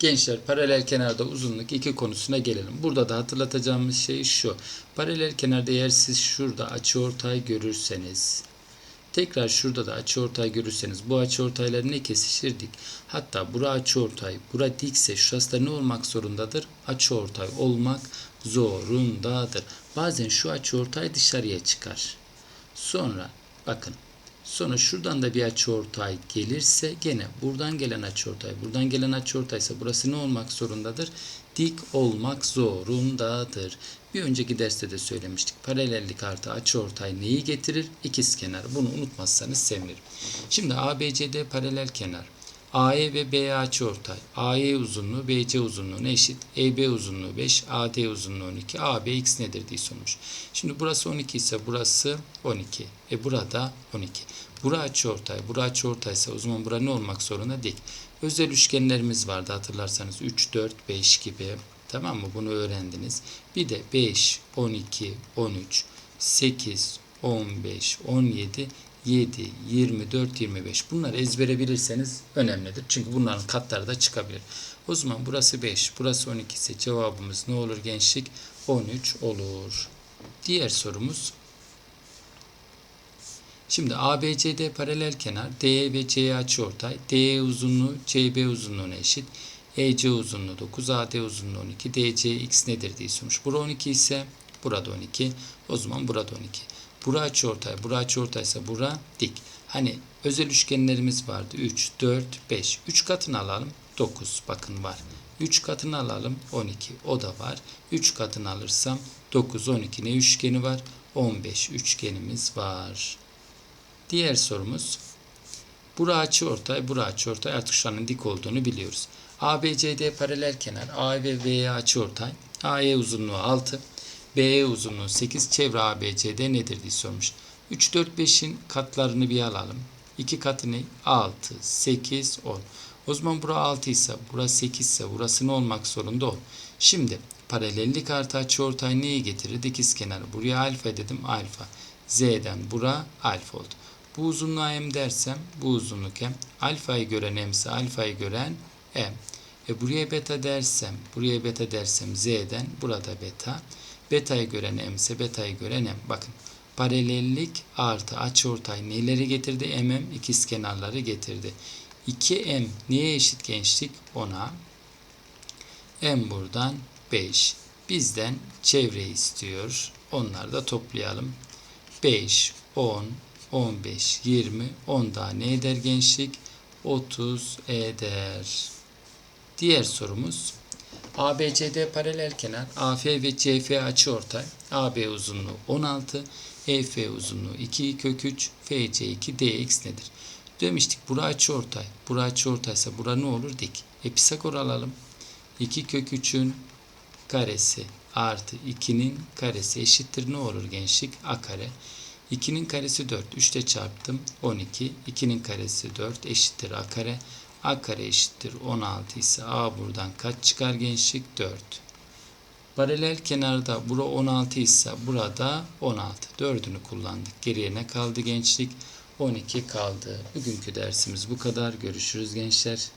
Gençler paralel kenarda uzunluk iki konusuna gelelim. Burada da hatırlatacağımız şey şu. Paralel kenarda eğer siz şurada açıortay görürseniz tekrar şurada da açıortay görürseniz bu açıortaylar ne kesişir dik. Hatta bura açıortay, bura dikse şurası da ne olmak zorundadır? Açıortay olmak zorundadır. Bazen şu açıortay dışarıya çıkar. Sonra bakın Sonra şuradan da bir açıortay gelirse gene buradan gelen açıortay, buradan gelen açıortay ise burası ne olmak zorundadır? Dik olmak zorundadır. Bir önceki derste de söylemiştik. Paralellik artı açıortay neyi getirir? İkizkenar. Bunu unutmazsanız sevinirim. Şimdi ABCD paralel kenar. AE ve BE açıortay. AE uzunluğu BC uzunluğuna eşit. EB uzunluğu 5, AD uzunluğu 12. AB x nedir diye sormuş. Şimdi burası 12 ise burası 12. E burada 12. Bura açıortay, bura açıortay ise o zaman bura ne olmak zorunda? Dik. Özel üçgenlerimiz vardı hatırlarsanız 3, 4, 5 gibi. Tamam mı? Bunu öğrendiniz. Bir de 5, 12, 13, 8, 15, 17, 7, 24, 25. Bunları ezbere bilirseniz önemlidir. Çünkü bunların katları da çıkabilir. O zaman burası 5, burası 12 ise cevabımız ne olur gençlik? 13 olur. Diğer sorumuz. Şimdi ABCD paralel kenar, DE ve CE açıortay. DE uzunluğu CB uzunluğuna eşit. EC uzunluğu 9, AD uzunluğu 12. DC x nedir diye sormuş. Bura 12 ise burada 12. O zaman burada 12. Bura açıortay, bura açıortay ise bura dik. Hani özel üçgenlerimiz vardı. 3, 4, 5. 3 katını alalım. 9 bakın var. 3 katını alalım 12 o da var. 3 katını alırsam 9 12 ne üçgeni var? 15 üçgenimiz var. Diğer sorumuz Bura açıortay, bura açıortay artık şu anın dik olduğunu biliyoruz. ABCD paralel kenar, A ve B'ye açıortay. AE uzunluğu 6, BE uzunluğu 8, çevre ABCD nedir diye sormuş. 3, 4, 5'in katlarını bir alalım. 2 katı ne? 6, 8, 10. O zaman bura 6 ise, bura 8 ise burası ne olmak zorunda 10. Şimdi paralellik artı açıortay neyi getirir? İkizkenar. Buraya alfa dedim alfa. Z'den bura alfa oldu. Bu uzunluğa m dersem bu uzunluk m. Alfayı gören m ise alfayı gören m. E buraya beta dersem, buraya beta dersem z'den burada beta. Beta'yı gören m ise beta'yı gören m. Bakın paralellik artı açıortay neleri getirdi? mm ikizkenarları getirdi. 2m neye eşit gençlik? 10'a. m buradan 5. Bizden çevre istiyor. Onları da toplayalım. 5, 10, 15, 20, 10 daha ne eder gençlik? 30 eder. Diğer sorumuz ABCD paralel kenar, AF ve CF açıortay, AB uzunluğu 16, EF uzunluğu 2 kök 3, FC 2, DX nedir? Demiştik bura açıortay, bura açıortay ise bura ne olur? Dik. E Pisagor alalım. 2 kök 3'ün karesi artı 2'nin karesi eşittir ne olur gençlik? A kare. 2'nin karesi 4. 3'te çarptım. 12. 2'nin karesi 4 eşittir a kare. A kare eşittir 16 ise a buradan kaç çıkar gençlik? 4. Paralel kenarda bura 16 ise burada 16. 4'ünü kullandık. Geriye ne kaldı gençlik? 12 kaldı. Bugünkü dersimiz bu kadar. Görüşürüz gençler.